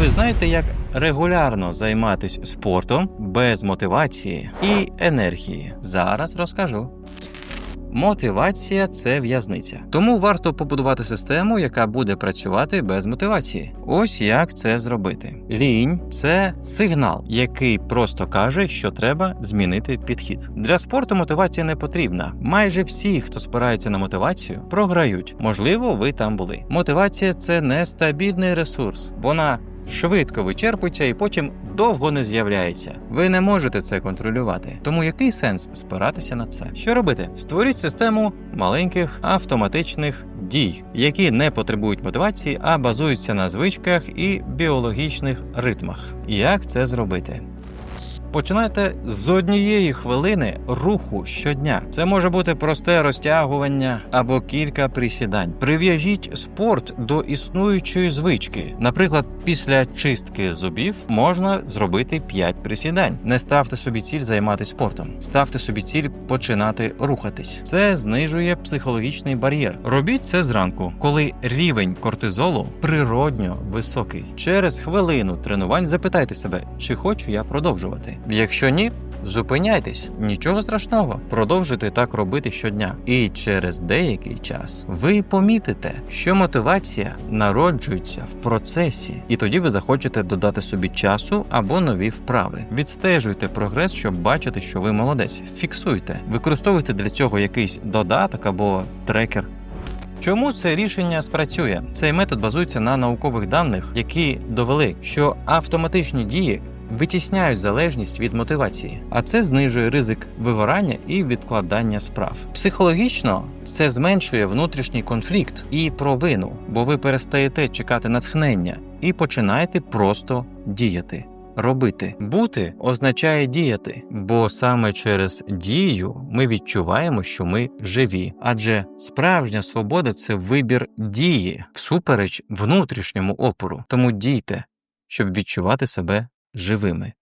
ви знаєте, як регулярно займатися спортом без мотивації і енергії? Зараз розкажу. Мотивація це в'язниця. Тому варто побудувати систему, яка буде працювати без мотивації. Ось як це зробити. Лінь це сигнал, який просто каже, що треба змінити підхід. Для спорту мотивація не потрібна. Майже всі, хто спирається на мотивацію, програють. Можливо, ви там були. Мотивація це нестабільний ресурс. Вона швидко вичерпується і потім довго не з'являється. Ви не можете це контролювати. Тому який сенс спиратися на це? Що робити? Створіть систему маленьких автоматичних дій, які не потребують мотивації, а базуються на звичках і біологічних ритмах. Як це зробити? Починайте з однієї хвилини руху щодня. Це може бути просте розтягування або кілька присідань. Прив'яжіть спорт до існуючої звички. Наприклад, після чистки зубів можна зробити 5 присідань. Не ставте собі ціль займатися спортом. Ставте собі ціль починати рухатись. Це знижує психологічний бар'єр. Робіть це зранку, коли рівень кортизолу природньо високий. Через хвилину тренувань запитайте себе, чи хочу я продовжувати. Якщо ні, зупиняйтесь, нічого страшного. Продовжуйте так робити щодня. І через деякий час ви помітите, що мотивація народжується в процесі, і тоді ви захочете додати собі часу або нові вправи. Відстежуйте прогрес, щоб бачити, що ви молодець. Фіксуйте, використовуйте для цього якийсь додаток або трекер. Чому це рішення спрацює? Цей метод базується на наукових даних, які довели, що автоматичні дії витісняють залежність від мотивації, а це знижує ризик вигорання і відкладання справ. Психологічно це зменшує внутрішній конфлікт і провину, бо ви перестаєте чекати натхнення і починаєте просто діяти. Робити бути означає діяти, бо саме через дію ми відчуваємо, що ми живі. Адже справжня свобода це вибір дії всупереч внутрішньому опору. Тому дійте, щоб відчувати себе живими.